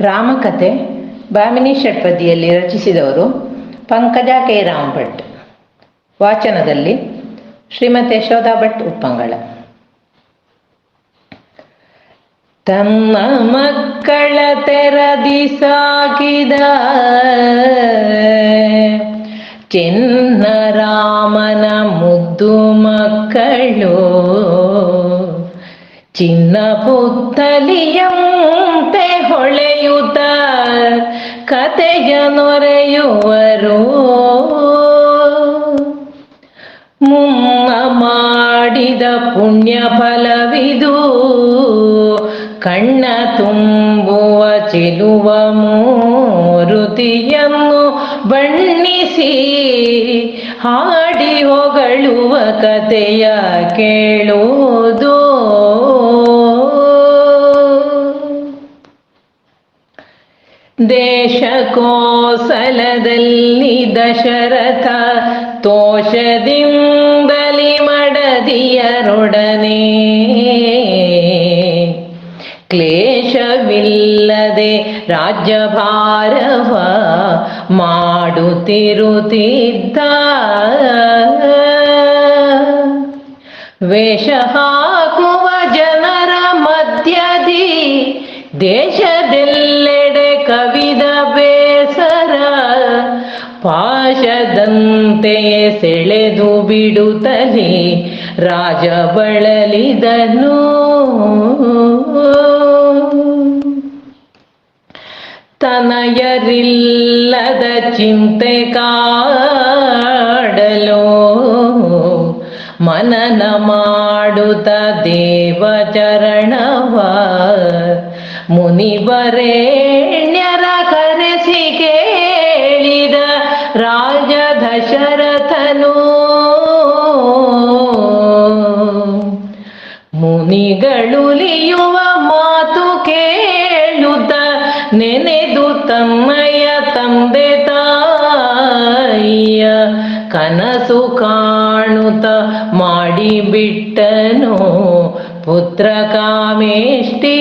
ರಾಮಕಥೆ ಭಾಮಿನಿ ಷಟ್ಪದಿಯಲ್ಲಿ ರಚಿಸಿದವರು ಪಂಕಜ ಕೆ. ರಾಮ್ ಭಟ್ ವಾಚನದಲ್ಲಿ ಶ್ರೀಮತಿ ಯಶೋಧಾ ಭಟ್ ಉಪ್ಪಂಗಳ. ತಮ್ಮ ಮಕ್ಕಳ ತೆರದಿ ಸಾಕಿದ ಚಿನ್ನ ರಾಮನ ಮುದ್ದು ಮಕ್ಕಳು. ಚಿನ್ನ ಹೊಳೆಯುತ್ತ ಕತೆಯ ನೊರೆಯುವರು. ಮುಮ್ಮ ಮಾಡಿದ ಪುಣ್ಯ ಫಲವಿದು. ಕಣ್ಣ ತುಂಬುವ ಚೆಲುವ ಮೂರುತಿಯನ್ನು ಬಣ್ಣಿಸಿ. ಹಾಡಿ ಹೊಗಳುವ ಕತೆಯ ಕೇಳುವುದು ದೇಶಕೋಸಲದಲ್ಲಿ ದಶರಥ ತೋಷದಿಂದಲಿ ಮಡದಿಯರೊಡನೆ. ಕ್ಲೇಶವಿಲ್ಲದೆ ರಾಜ್ಯಭಾರವ ಮಾಡುತ್ತಿರುತ್ತಿದ್ದ ವೇಷ ಹಾಕುವ ಜನರ ಮಧ್ಯದಿ ದೇಶದೆಲ್ಲೆಡೆ ಪಾಶದಂತೆ ಸೆಳೆದು ಬಿಡುತ್ತಲೇ ರಾಜ ಬಳಲಿದನು ತನಯರಿಲ್ಲದ ಚಿಂತೆ ಕಾಡಲು ಮನನ ಮಾಡುತ್ತ ದೇವಚರಣವ ಮುನಿವರೇಣ್ಯರ ರಾಜ ದಶರಥನು ಮುನಿಗಳುಲಿಯುವ ಮಾತು ಕೇಳುತ್ತ ನೆನೆದು ತಮ್ಮಯ್ಯ ತಂದೆ ತಾಯಿಯ ಕನಸು ಕಾಣುತ್ತ ಮಾಡಿಬಿಟ್ಟನು. ಪುತ್ರ ಕಾಮೇಷ್ಟಿ